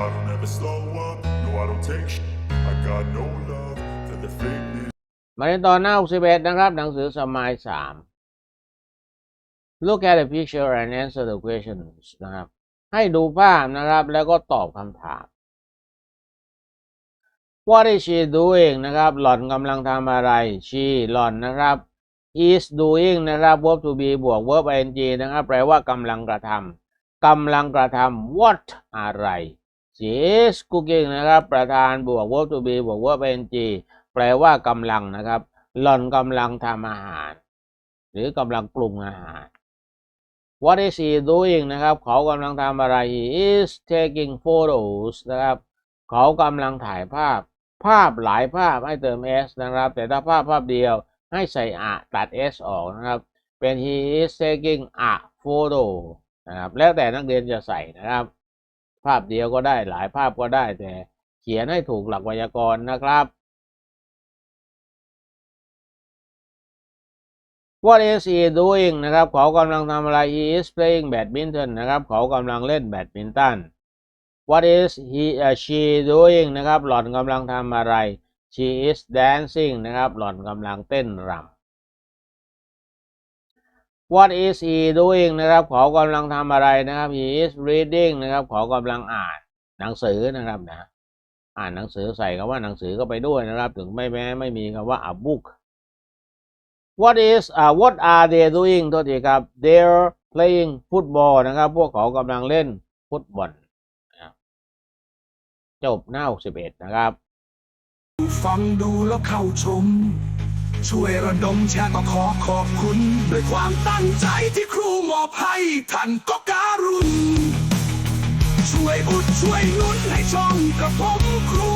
I don't ever slow up, no I don't take sh- I got no love for the fakeness มาในตอนหน้า61นะครับ หนังสือสมัย3 Look at the picture and answer the questions นะครับ ให้ดูภาพนะครับ แล้วก็ตอบคำถาม What is she doing นะครับ หล่อนกำลังทำอะไร she หล่อนนะครับ is doing นะครับ verb to be บวก verb ing นะครับ แปลว่ากำลังกระทำกำลังกระทำ what อะไร is cooking นะครับ ประธานบวก verb to be บวก verb ing แปลว่ากำลังนะครับหล่อนกำลังทำอาหาร หรือกำลังปรุงอาหาร What is he doing นะครับ เขากำลังทำอะไร he is taking photos นะครับ เขากำลังถ่ายภาพ ภาพหลายภาพให้เติม s นะครับ แต่ถ้าภาพภาพเดียวให้ใส่อะตัด s ออกนะครับ เป็น he is taking a photo นะครับ แล้วแต่นักเรียนจะใส่นะครับ ภาพเดียวก็ได้หลายภาพก็ได้ แต่เขียนให้ถูกหลักไวยากรณ์นะครับ What is he doing นะครับ เขากำลังทำอะไร he is playing badminton นะครับ เขากำลังเล่นแบดมินตัน What is he uh, she doing นะครับ หล่อนกำลังทำอะไร she is dancing นะครับ หล่อนกำลังเต้นรำ What is he doing นะครับเขากำลังทำอะไรนะครับ he is reading นะครับเขากำลังอ่านหนังสือนะครับนะอ่านหนังสือใส่คำว่าหนังสือก็ไปด้วยนะครับ ถึงไม่แม้ไม่มีคำว่า a book What is อ่า What are they doing โทษทีครับ they're playing football นะครับ พวกเขากำลังเล่นฟุตบอลนะครับจบหน้า 61 นะครับ ฟังดูแล้วเข้าชม ช่วยระดมแชร์ก็ขอขอบคุณ ด้วยความตั้งใจที่ครูมอบให้ท่านก็การุณ ช่วยอุดช่วยนุนให้ช่องกระผมครู